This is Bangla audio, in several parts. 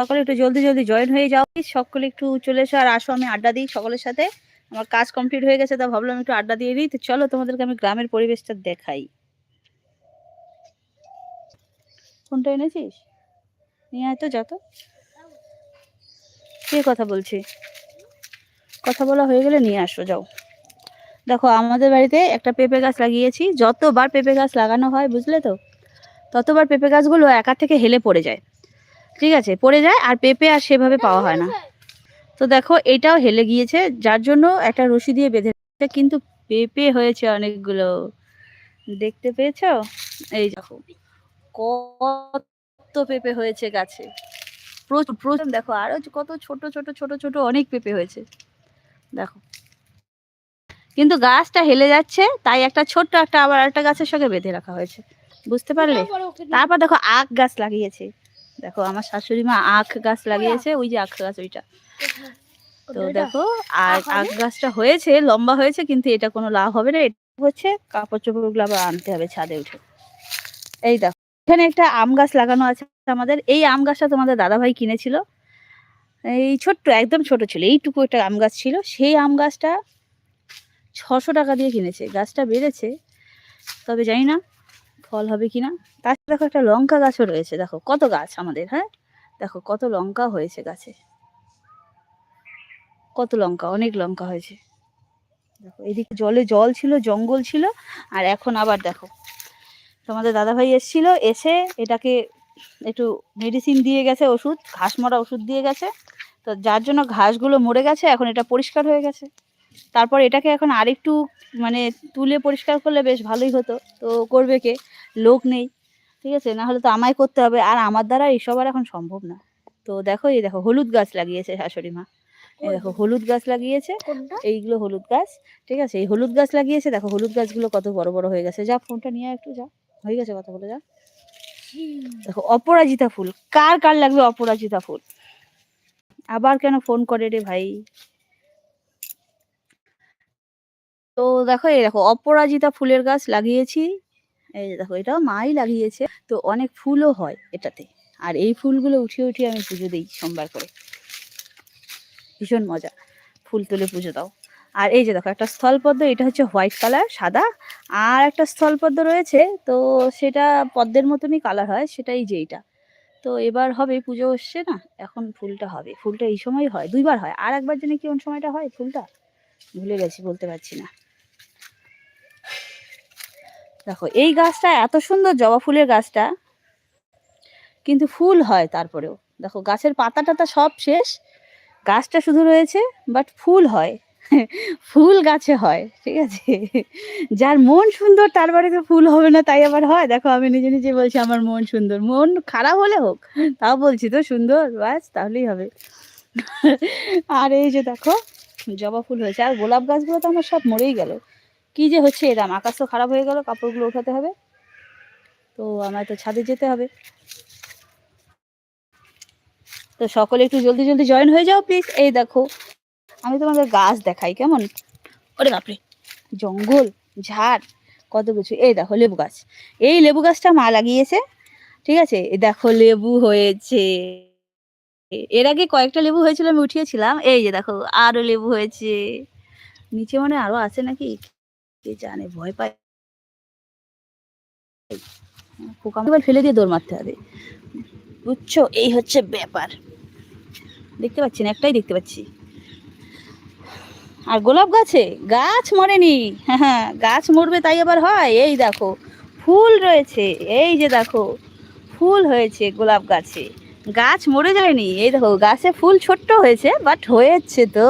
সকলে একটু জলদি জলদি জয়েন হয়ে যাও সকলে একটু চলে এসো আর আসো, আমি আড্ডা দিই সকলের সাথে। আমার কাজ কমপ্লিট হয়ে গেছে, তা ভাবলাম একটু আড্ডা দিয়ে দিই তো চলো, তোমাদেরকে আমি গ্রামের পরিবেশটা দেখাই। ফোনটা এনেছিস? নিয়ে আয় তো, যা তো। কে কথা বলছি? কথা বলা হয়ে গেলে নিয়ে আসো, যাও। দেখো, আমাদের বাড়িতে একটা পেঁপে গাছ লাগিয়েছি। যতবার পেঁপে গাছ লাগানো হয়, বুঝলে তো? ততবার পেঁপে গাছগুলো একা থেকে হেলে পড়ে যায়। ঠিক আছে পড়ে যায় আর পেঁপে আর সেভাবে পাওয়া হয় না। তো দেখো এটাও হেলে গিয়েছে যার জন্য একটা রশি দিয়ে বেঁধে কিন্তু পেঁপে হয়েছে অনেকগুলো। দেখতে পেয়েছ? এই দেখো কত পেঁপে হয়েছে গাছে। প্রচুর প্রচুর দেখো আরও কত ছোট ছোট ছোট ছোট অনেক পেঁপে হয়েছে। দেখো। কিন্তু গাছটা হেলে যাচ্ছে তাই একটা ছোট্ট একটা আবার একটা গাছের সঙ্গে বেঁধে রাখা হয়েছে। বুঝতে পারলে? তারপর দেখো আখ গাছ লাগিয়েছে। দেখো আমার শাশুড়ি মা আখ গাছ লাগিয়েছে ওই যে আখ গাছ ওইটা। তো দেখো আর আখ গাছটা হয়েছে লম্বা হয়েছে কিন্তু এটা কোনো লাভ হবে না এটা হচ্ছে কাপড় চোপড়গুলো আবার আনতে হবে ছাদে উঠে। এই দেখো এখানে একটা আম গাছ লাগানো আছে আমাদের। এই আম গাছটা তোমাদের দাদা ভাই কিনেছিল। এই ছোট্ট একদম ছোট ছিল এইটুকু একটা আম গাছ ছিল। সেই আম গাছটা ছশো টাকা দিয়ে কিনেছে গাছটা বেড়েছে তবে জানি না। ফল হবে কিনা? তার সাথে দেখো একটা লঙ্কা গাছও রয়েছে, দেখো। কত গাছ আমাদের হ্যাঁ? দেখো, কত লঙ্কা হয়েছে গাছে। কত লঙ্কা, অনেক লঙ্কা হয়েছে। দেখো, এদিকে জলে জল ছিল, জঙ্গল ছিল, আর এখন আবার দেখো। তোমাদের দাদাভাই এসেছিল, এসে এটাকে একটু মেডিসিন দিয়ে গেছে, ওষুধ, ঘাস মরা ওষুধ দিয়ে গেছে। তো যার জন্য ঘাসগুলো মরে গেছে, এখন এটা পরিষ্কার হয়ে গেছে। তারপর এটাকে এখন আরেকটু মানে তুলে পরিষ্কার করলে বেশ ভালোই হতো। তো করবে কে? লোক নেই ঠিক আছে? না হলে তো আমায় করতে হবে। আর আমার দ্বারা এইসব আর এখন সম্ভব না। তো দেখো এই দেখো হলুদ গাছ লাগিয়েছে শাশুড়ি মা। এই দেখো হলুদ গাছ লাগিয়েছে। এইগুলো হলুদ গাছ ঠিক আছে? এই হলুদ গাছ লাগিয়েছে। দেখো হলুদ গাছগুলো কত বড় বড় হয়ে গেছে। যা ফোনটা নিয়ে একটু যা। হয়ে গেছে কথা বলে যা। দেখো অপরাজিতা ফুল। কার কার লাগবে অপরাজিতা ফুল? আবার কেন ফোন করে রে ভাই? তো দেখো এই দেখো অপরাজিতা ফুলের গাছ লাগিয়েছি। এই যে দেখো, এটাও মাই লাগিয়েছে। তো অনেক ফুলও হয় এটাতে। আর এই ফুলগুলো উঠিয়ে উঠিয়ে আমি পুজো দিই সোমবার করে। ভীষণ মজা। ফুল তুলে পুজো দাও। আর এই যে দেখো, একটা স্থলপদ্ম, এটা হচ্ছে হোয়াইট কালার, সাদা। আর একটা স্থলপদ্ম রয়েছে, তো সেটা পদ্মের মতনই কালার হয়, সেটাই যে এইটা তো এবার হবে, পুজো এসছে না, এখন ফুলটা হবে। ফুলটা এই সময় হয়, দুইবার হয়। আর একবার জন্য কি, কোন সময়টা হয় ফুলটা? ভুলে গেছি, বলতে পারছি না। দেখো, এই গাছটা এত সুন্দর জবা ফুলের গাছটা, কিন্তু ফুল হয় তারপরেও। দেখো, গাছের পাতা টাতা সব শেষ, গাছটা শুধু রয়েছে বাট ফুল হয়। ফুল গাছে হয়, ঠিক আছে? যার মন সুন্দর, তার বাড়িতে ফুল হবে না, তাই আবার হয়। দেখো, আমি নিজে নিজে বলছি, আমার মন সুন্দর। মন খারাপ হলে হোক, তাও বলছি তো, সুন্দর, বাস, তাহলেই হবে। আর এই যে দেখো, জবা ফুল হয়েছে। আর গোলাপ গাছগুলো তো আমার সব মরেই গেল। কি যে হচ্ছে এরাম আকাশ তো খারাপ হয়ে গেল কাপড়গুলো ওঠাতে হবে। তো আমায় তো ছাদে যেতে হবে। তো সকলে একটু জলদি জলদি জয়েন হয়ে যাও প্লিজ এই দেখো আমি তোমাদের গাছ দেখাই কেমন? ওরে বাপরে। জঙ্গল ঝাড় কত কিছু। এই দেখো লেবু গাছ। এই লেবু গাছটা মা লাগিয়েছে ঠিক আছে? এই দেখো লেবু হয়েছে। এ- এর আগে কয়েকটা লেবু হয়েছিল আমি উঠিয়েছিলাম। এই যে দেখো আরও লেবু হয়েছে। নিচে মানে আরও আছে নাকি? কে জানে, ভয় পায়। পোকা এবার ফেলে দিয়ে দৌড় মারতে হবে। বুঝছ? এই হচ্ছে ব্যাপার। দেখতে পাচ্ছি না, একটাই দেখতে পাচ্ছি। আর গোলাপ গাছে? গাছ মরেনি। হ্যাঁ হ্যাঁ গাছ মরবে তাই আবার হয়। এই দেখো, ফুল রয়েছে। এই যে দেখো, ফুল হয়েছে গোলাপ গাছে। গাছ মরে যায়নি। এই দেখো, গাছে ফুল ছোট্ট হয়েছে বাট হয়েছে তো।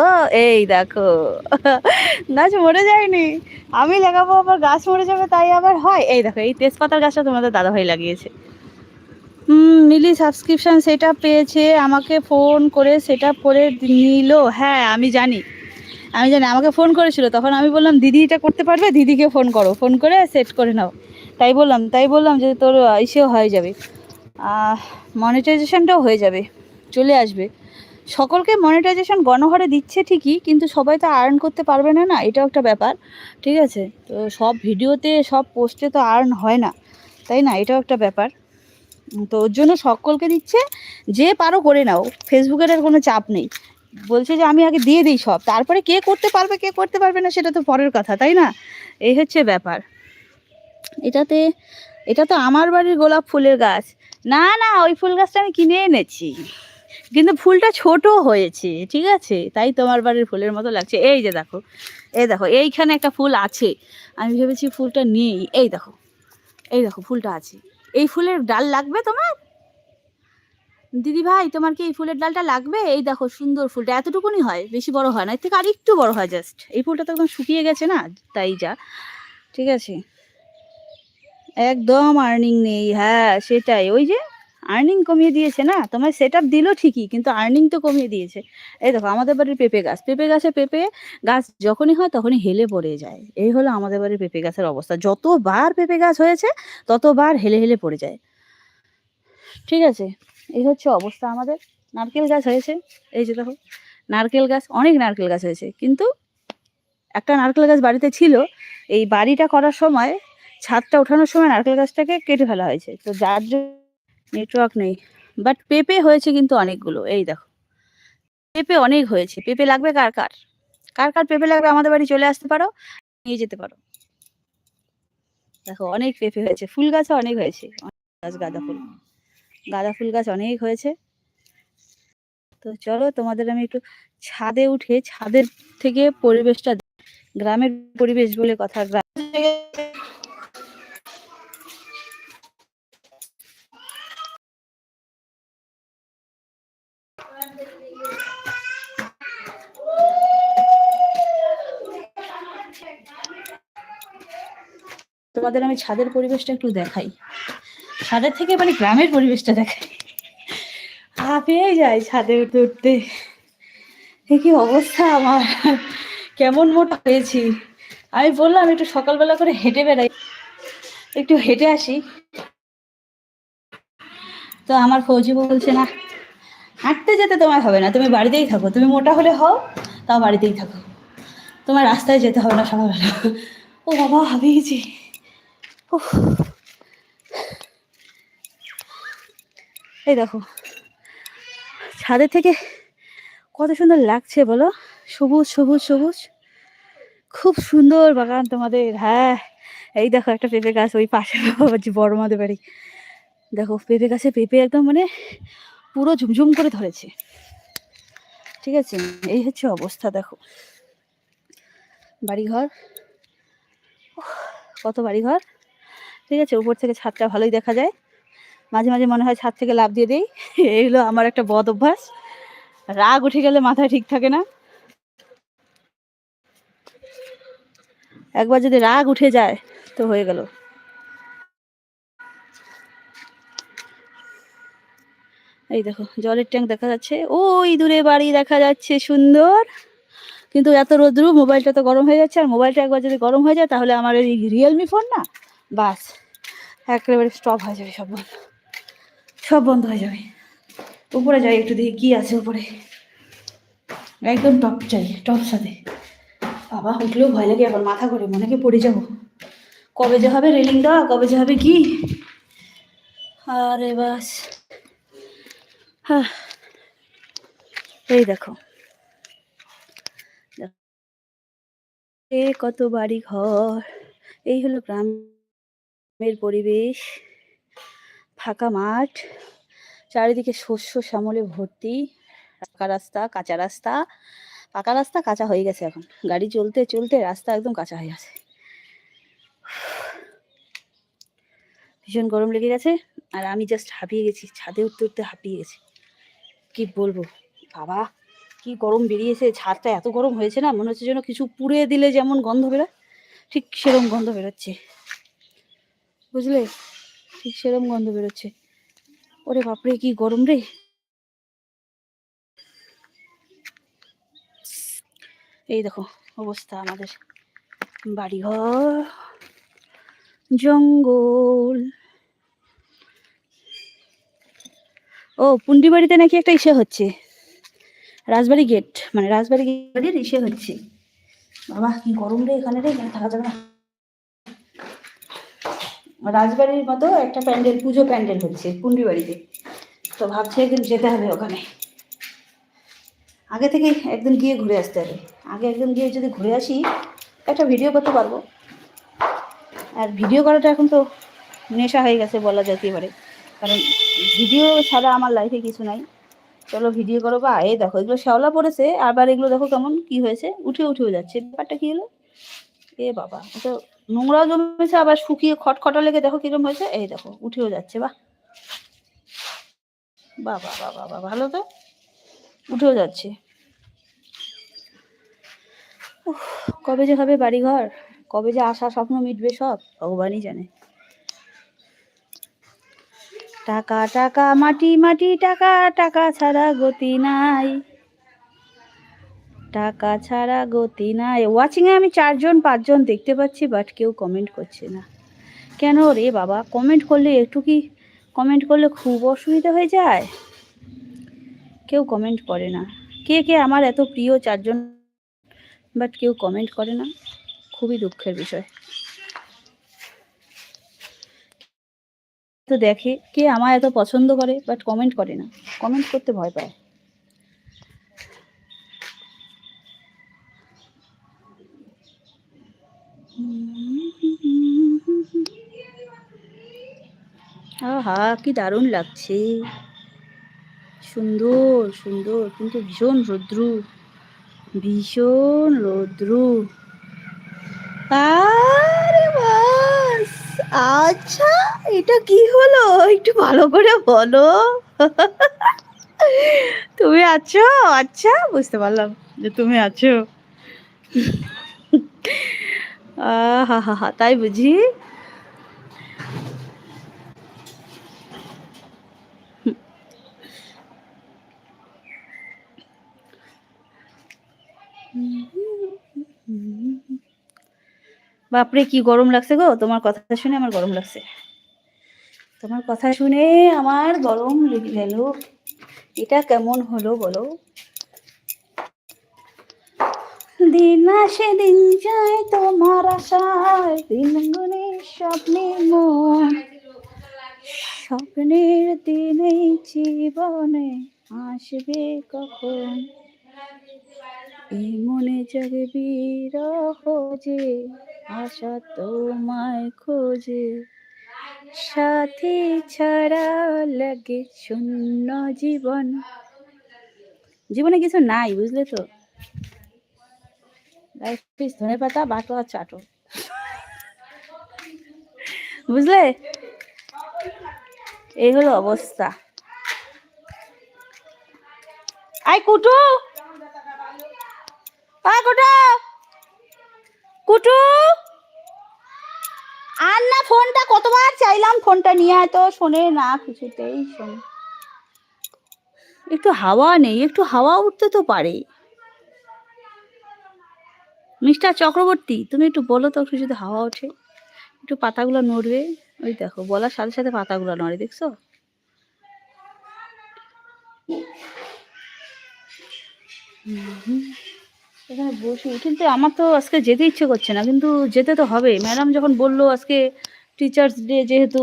এই দেখো, গাছ মরে যায়নি। আমি লাগাবো, আবার গাছ মরে যাবে, তাই আবার হয়। এই দেখো, এই তেজপাতার গাছটা তোমাদের দাদাভাই লাগিয়েছে। হুম, মিলি সাবস্ক্রিপশান সেটা পেয়েছে, আমাকে ফোন করে সেটা করে নিল। হ্যাঁ আমি জানি। আমি জানি, আমাকে ফোন করেছিল। তখন আমি বললাম, দিদি, এটা করতে পারবে? দিদিকে ফোন করো। ফোন করে সেট করে নাও। তাই বললাম তাই বললাম যে তোর ইসেও হয়ে যাবে। মনিটাইজেশনটাও হয়ে যাবে, চলে আসবে। সকলকে মনিটাইজেশন গণহারে দিচ্ছে ঠিকই, কিন্তু সবাই তো আর্ন করতে পারবে না না? এটাও একটা ব্যাপার, ঠিক আছে? তো সব ভিডিওতে, সব পোস্টে তো আর্ন হয় না, তাই না? এটাও একটা ব্যাপার। তো ওর জন্য সকলকে দিচ্ছে, যে পারো করে নাও ফেসবুকের আর কোনো চাপ নেই। বলছে যে, আমি আগে দিয়ে দিই সব। তারপরে কে করতে পারবে, কে করতে পারবে না, সেটা তো পরের কথা, তাই না? এই হচ্ছে ব্যাপার। এটাতে, এটা তো আমার বাড়ির গোলাপ ফুলের গাছ। না না, ওই ফুল গাছটা আমি কিনে এনেছি। কিন্তু ফুলটা ছোট হয়েছে, ঠিক আছে? তাই তোমার বাড়ির ফুলের মতো লাগছে। এই যে দেখো, এই দেখো, এইখানে একটা ফুল আছে। আমি ভেবেছি ফুলটা নেই। এই দেখো এই দেখো, ফুলটা আছে। এই ফুলের ডাল লাগবে তোমার? দিদি ভাই, তোমার কি এই ফুলের ডালটা লাগবে? এই দেখো, সুন্দর ফুলটা। এতটুকুনি হয়, বেশি বড় হয় না। এর থেকে আর একটু বড় হয় জাস্ট এই ফুলটা তো একদম শুকিয়ে গেছে না, তাই যা। ঠিক আছে? একদম আর্নিং নেই হ্যাঁ সেটাই। ওই যে আর্নিং কমিয়ে দিয়েছে না? তোমার সেট আপ দিল ঠিকই, কিন্তু আর্নিং তো কমিয়ে দিয়েছে। এই দেখো, আমাদের বাড়ির পেঁপে গাছ। পেঁপে গাছে পেঁপে গাছ যখনই হয় তখনই হেলে পড়ে যায়। এই হলো আমাদের বাড়ির পেঁপে গাছের অবস্থা। যতবার পেঁপে গাছ হয়েছে, ততবার হেলে হেলে পড়ে যায়। ঠিক আছে, এই হচ্ছে অবস্থা আমাদের। নারকেল গাছ হয়েছে, এই যে দেখো, নারকেল গাছ, অনেক নারকেল গাছ হয়েছে। কিন্তু একটা নারকেল গাছ বাড়িতে ছিল, এই বাড়িটা করার সময় ছাদটা ওঠানোর সময় নারকেল গাছটাকে কেটে ফেলা হয়েছে। তো যার নেটওয়ার্ক নেই। বাট পেঁপে হয়েছে কিন্তু অনেকগুলো। এই দেখো। পেঁপে অনেক হয়েছে। পেঁপে লাগবে কার কার? কার কার পেঁপে লাগবে আমাদের বাড়ি চলে আসতে পারো, নিয়ে যেতে পারো। দেখো, অনেক পেঁপে হয়েছে। ফুল গাছও অনেক হয়েছে। গাছ, গাঁদা ফুল। গাঁদা ফুল গাছ অনেক হয়েছে। তো চলো, তোমাদের আমি একটু ছাদে উঠে, ছাদের থেকে পরিবেশটা গ্রামের পরিবেশ বলে কথা। গ্রাম তোমাদের আমি ছাদের পরিবেশটা একটু দেখাই। ছাদের থেকে মানে গ্রামের পরিবেশটা দেখাই। হাঁপিয়ে যায় ছাদে উঠতে উঠতে। কি অবস্থা আমার? কেমন মোটা হয়েছি আমি বললাম একটু সকালবেলা করে হেঁটে বেড়াই। একটু হেঁটে আসি। তো আমার ফৌজি বলছে, না হাঁটতে যেতে তোমার হবে না, তুমি বাড়িতেই থাকো। তুমি মোটা হলে হও, তাও বাড়িতেই থাকো। তোমার রাস্তায় যেতে হবে না সকালবেলা। ও বাবা হাবিয়েছি উফ। এই দেখো, ছাদে থেকে কত সুন্দর লাগছে বলো? সবুজ সবুজ সবুজ। খুব সুন্দর বাগান তোমাদের হ্যাঁ। এই দেখো একটা পেঁপে গাছ, ওই পাশে বড় মাদের বাড়ি। দেখো, পেঁপে গাছে পেঁপে একদম মানে পুরো ঝুমঝুম করে ধরেছে। ঠিক আছে? এই হচ্ছে অবস্থা, দেখো। বাড়িঘর। কত বাড়িঘর। ঠিক আছে? উপর থেকে ছাদটা ভালোই দেখা যায়। মাঝে মাঝে মনে হয় ছাদ থেকে লাভ দিয়ে দিই। এইগুলো আমার একটা বদ অভ্যাস। রাগ উঠে গেলে মাথায় ঠিক থাকে না। একবার যদি রাগ উঠে যায়, তো হয়ে গেল। এই দেখো, জলের ট্যাঙ্ক দেখা যাচ্ছে। ওই দূরে বাড়ি দেখা যাচ্ছে, সুন্দর। কিন্তু এত রোদ্রু, মোবাইলটা তো গরম হয়ে যাচ্ছে। আর মোবাইলটা একবার যদি গরম হয়ে যায়, তাহলে আমার এই রিয়েলমি ফোন না, বাস, একেবারে স্টপ হয়ে যাবে, সব বন্ধ। সব বন্ধ হয়ে যাবে। উপরে যাই, একটু দেখি কি আছে উপরে। একদম টপ চাই টপ সাথে। বাবা, উঠলেও ভয় লাগে এখন মাথা করে মনে কি পড়ে যাব। কবে যে হবে রেলিং দেওয়া, কবে যে হবে কি? আরে বাস। এই দেখো। এ কত বাড়ি ঘর এই হলো গ্রামের পরিবেশ। ফাঁকা মাঠ, চারিদিকে শস্য শ্যামলে ভর্তি পাকা রাস্তা, কাঁচা রাস্তা পাকা রাস্তা কাঁচা হয়ে গেছে এখন। গাড়ি চলতে চলতে রাস্তা একদম কাঁচা হয়ে গেছে। ভীষণ গরম লেগে গেছে, আর আমি জাস্ট হাঁপিয়ে গেছি, ছাদে উঠতে উঠতে হাঁপিয়ে গেছি। কি বলব? বাবা, কি গরম বেরিয়েছে। ছাদটা এত গরম হয়েছে না, মনে হচ্ছে যেন কিছু পুড়ে দিলে যেমন গন্ধ বেরোয়, ঠিক সেরকম গন্ধ বেরোচ্ছে। বুঝলে? ঠিক সেরকম গন্ধ বেরোচ্ছে। ওরে বাপরে, কি গরম রে। এই দেখো, অবস্থা আমাদের। বাড়িঘর, জঙ্গল। ও পুন্ডি বাড়িতে নাকি একটা ইসে হচ্ছে। রাজবাড়ি গেট মানে রাজবাড়ি গেটের ইসে হচ্ছে। বাবা, কি গরম রে এখানে রে, এখানে থাকা যাবে না। রাজবাড়ির মতো একটা প্যান্ডেল, পুজো প্যান্ডেল হচ্ছে পুন্ডি বাড়িতে তো ভাবছি একদিন যেতে হবে ওখানে। আগে থেকে একদিন গিয়ে ঘুরে আসতে হবে। আগে একদিন গিয়ে যদি ঘুরে আসি, একটা ভিডিও করতে পারব। আর ভিডিও করাটা এখন তো নেশা হয়ে গেছে বলা যেতে পারে কারণ ভিডিও ছাড়া আমার লাইফে কিছু নাই। চলো ভিডিও করো বা, এই দেখো, এগুলো শ্যাওলা পড়েছে, আবার এগুলো দেখো কেমন কি হয়েছে। উঠে উঠেও যাচ্ছে, ব্যাপারটা কি হলো? এ বাবা তো নোংরাও জমেছে, আবার শুকিয়ে খটখটা লেগে দেখো কীরকম হয়েছে। এই দেখো, উঠেও যাচ্ছে বাহ বাবা বাবা বাবা, ভালো তো? উঠেও যাচ্ছে। কবে যে হবে বাড়িঘর? কবে যে আশা স্বপ্ন মিটবে সব, ভগবানই জানে। টাকা টাকা, মাটি মাটি, টাকা টাকা ছাড়া গতি নাই। টাকা ছাড়া গতি নাই। ওয়াচিং এ আমি চারজন, পাঁচজন দেখতে পাচ্ছি বাট কেউ কমেন্ট করছে না। কেন রে বাবা? কমেন্ট করলে একটু কি কমেন্ট করলে খুব অসুবিধা হয়ে যায়? কেউ কমেন্ট করে না। কে কে আমার এত প্রিয় চারজন বাট কেউ কমেন্ট করে না? খুবই দুঃখের বিষয়। তো দেখে কে আমার এত পছন্দ করে বাট কমেন্ট করে না। কমেন্ট করতে ভয় পায়। আহা, কি দারুণ লাগছে। সুন্দর সুন্দর, কিন্তু ভীষণ রৌদ্রু। ভীষণ রৌদ্র। আরে বাস আচ্ছা এটা কি হলো? একটু ভালো করে বলো। তুমি আছো? আচ্ছা বুঝতে পারলাম যে তুমি আছো। হা হা হা, তাই বুঝি? বাপরে, কি গরম লাগছে গো। তোমার কথা শুনে আমার গরম লাগছে। তোমার কথা শুনে আমার গরম গেল এটা কেমন হলো বলো। দিন আসে, দিন যায় তোমার আশায়। দিন গুনে স্বপ্নে মন স্বপ্নের দিনে জীবনে আসবে কখন? এই মনে জাগে বিরহ যে আশা তোমায় খোঁজে। সাথী ছাড়া লাগে শূন্য জীবন। জীবনে কিছু নাই, বুঝলে তো? ধনে পাতা, বাটো আর চাটো। বুঝলে? এই হলো অবস্থা। আই কুটু! আয় কুটু! কুটু! আর না, ফোনটা কতবার চাইলাম, ফোনটা নিয়ে তো, শোনে না কিছুতেই, শোনে। একটু হাওয়া নেই, একটু হাওয়া উঠতে তো পারে। মিস্টার চক্রবর্তী, তুমি একটু বলো তো, একটু যদি হাওয়া ওঠে। একটু পাতাগুলো নড়বে, ওই দেখো, বলার সাথে সাথে পাতাগুলো নড়ে, দেখছ? হুম। এখানে বসি, কিন্তু আমার তো আজকে যেতে ইচ্ছে করছে না, কিন্তু যেতে তো হবে ম্যাডাম যখন বলল আজকে টিচার্স ডে যেহেতু,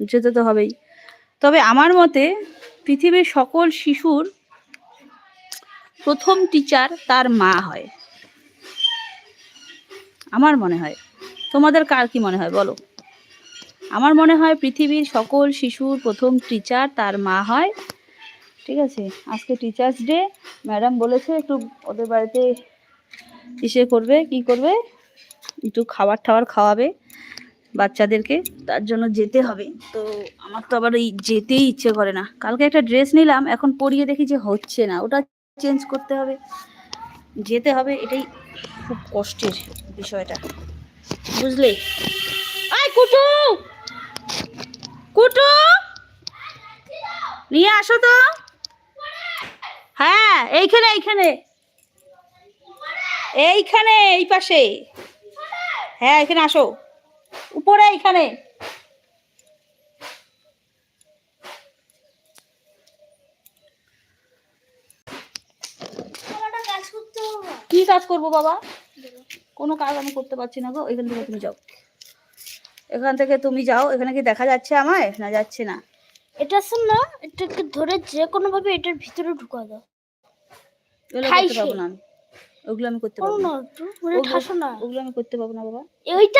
যেতে তো হবেই। তবে আমার মতে পৃথিবীর সকল শিশুর প্রথম টিচার তার মা হয়। আমার মনে হয়। তোমাদের কার কি মনে হয়, বলো? আমার মনে হয় পৃথিবীর সকল শিশুর প্রথম টিচার তার মা হয়। ঠিক আছে? আজকে টিচার্স ডে ম্যাডাম বলেছে একটু ওদের বাড়িতে ইসে করবে, কি করবে? একটু খাবার টাবার খাওয়াবে বাচ্চাদেরকে, তার জন্য যেতে হবে। তো আমার তো আবার এই যেতেই ইচ্ছে করে না। কালকে একটা ড্রেস নিলাম, এখন পরিয়ে দেখি যে হচ্ছে না। ওটা চেঞ্জ করতে হবে। যেতে হবে, এটাই খুব কষ্টের বিষয়টা। বুঝলে? কুটু! কুটু! নিয়ে আসো তো! হ্যাঁ এইখানে এইখানে। এইখানে, এই পাশে। হ্যাঁ এখানে আসো। উপরে এইখানে। কি কাজ করব বাবা? কোনো কাজ আমি করতে পারছি না গো, এখান থেকে তুমি যাও। এখান থেকে তুমি যাও, এখানে কি দেখা যাচ্ছে আমায়? না, যাচ্ছে না। এটা শোন না এটাকে ধরে যে কোনো ভাবে এটার ভিতরে ঢুকা দাও। এগুলো করতে পারব না ওগুলো আমি করতে পারব না মানে ঠাসো না। ওগুলো আমি করতে পারব না বাবা।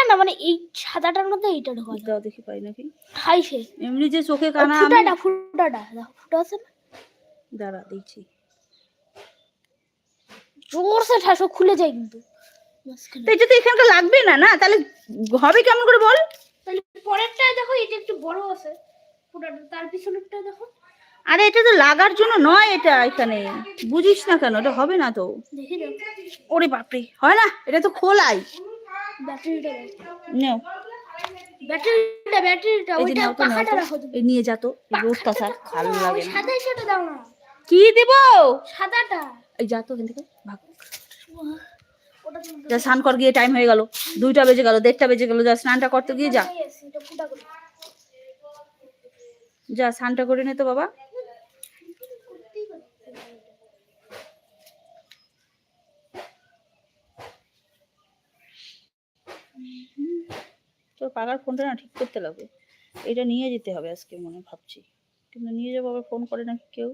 না মানে এই সাদাটার মধ্যে এইটা ঢুকা দাও। দেখি পাই নাকি? খাইছে এমনি যে চোখে কানা আমি ফুটাটা ফুটাটা ফুটা আছে না? দাঁড়া জোরসে ঠাসো খুলে যায় কিন্তু। এটা তো এখানকার লাগবে না না? তাহলে হবে কেমন করে বল? তাহলে পরেরটা দেখো এটা একটু বড় আছে। ফুটাটা তার পিছনেরটা দেখো। আরে এটা তো লাগার জন্য নয় এটা এখানে। বুঝিস না কেন এটা হবে না তো। ওরে বাপরে হয় না? এটা তো খোলাই। নিয়ে যা তো রোদটা স্যার ভালো লাগে না। সাদা সেটা দাও না। কি দিব? সাদাটা। এই যা তো এখান থেকে ভাগ। যা স্নান কর গিয়ে টাইম হয়ে গেল। দুইটা বেজে গেল দেড়টা বেজে গেল যা স্নানটা করতে গিয়ে যা Yes, এটা ফুটা করে যা, স্নানটা করে নে তো বাবা। তোর পাকার ফোনটা না ঠিক করতে লাগবে। এটা নিয়ে যেতে হবে আজকে মনে ভাবছি। কিন্তু নিয়ে যাব আবার ফোন করে নাকি কেউ।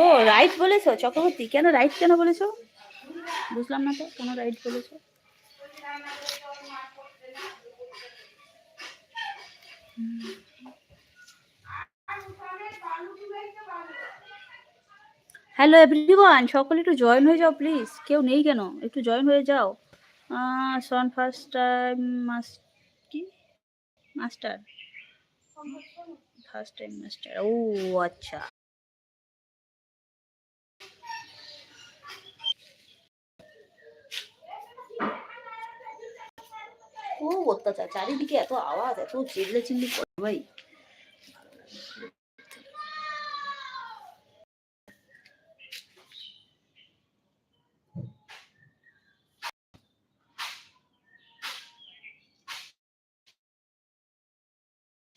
ও রাইট বলেছ? চক্রবর্তী, কেন রাইট কেন বলেছ? বুঝলাম না তো, কেন রাইট বলেছ? হ্যালো এভরিওয়ান সকলে একটু জয়েন হয়ে যাও প্লিজ কেউ নেই কেন? একটু জয়েন হয়ে যাও। সন ফার্স্ট টাইম মাস কি? মাস্টার ফার্স্ট টাইম মাস্টার ও আচ্ছা। খুব অত্যাচার চারিদিকে এত আওয়াজ, এত চিল্লে চিল্লি করে ভাই।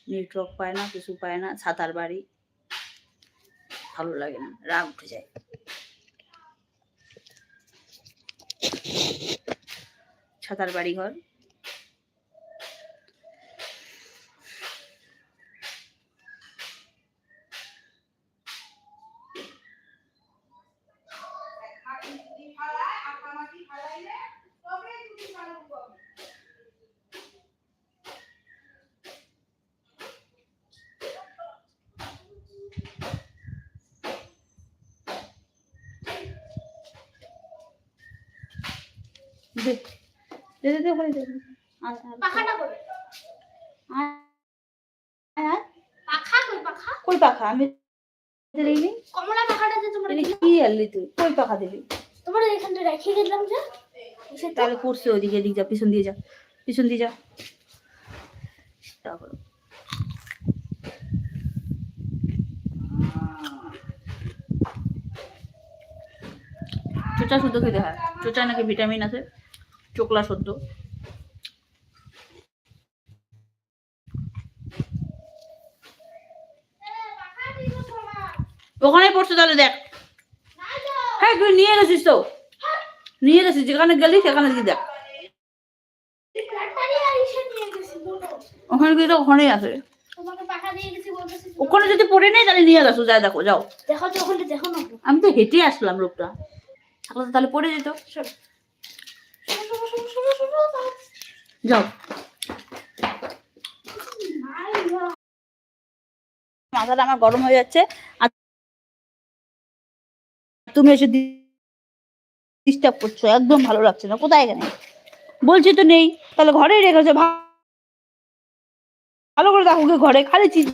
নেটওয়ার্ক পায় না, কিছু পায় না, ছাতার বাড়ি। ভালো লাগে না, রাগ উঠে যায়। ছাতার বাড়ি ঘর দে দে দে ওখানে দে। পাখাটা কই। পাখা কই পাখা? কই পাখা? আমি তো দেখিনি। কমলা পাখাটা যে তোমার কি আনলি তুই? কই পাখা তোমার এখানটা রেখে গেলাম যে। তাহলে ওদিকে দিক যা পিছন দিয়ে যা পিছন দিয়ে যা। তারপর চোচা শুদ্ধ খেতে হয়। চোচায় নাকি ভিটামিন আছে? চোকলা সদ্য। ওখানেই পড়ছে তাহলে দেখ। হ্যাঁ তুই নিয়ে গেছিস তো। নিয়ে গেছিস যেখানে গেলি সেখানে গিয়ে দেখ। ওখানে গিয়ে তো ওখানেই আছে। ওখানে যদি পড়ে নেই তাহলে নিয়ে গেছো দেখো যাও। দেখো আমি তো হেঁটে আসলাম লোকটা থাকলে তাহলে পড়ে যেত শোনো শোনো শোনো শোনো শোনো শোনো যাও। মাথাটা আমার গরম হয়ে যাচ্ছে। আর তুমি এসে ডিস্টার্ব করছ, একদম ভালো লাগছে না। কোথায় এখানে? বলছি তো নেই। তাহলে ঘরেই রেখেছো। ভালো করে দেখো ঘরে। খালি চিৎ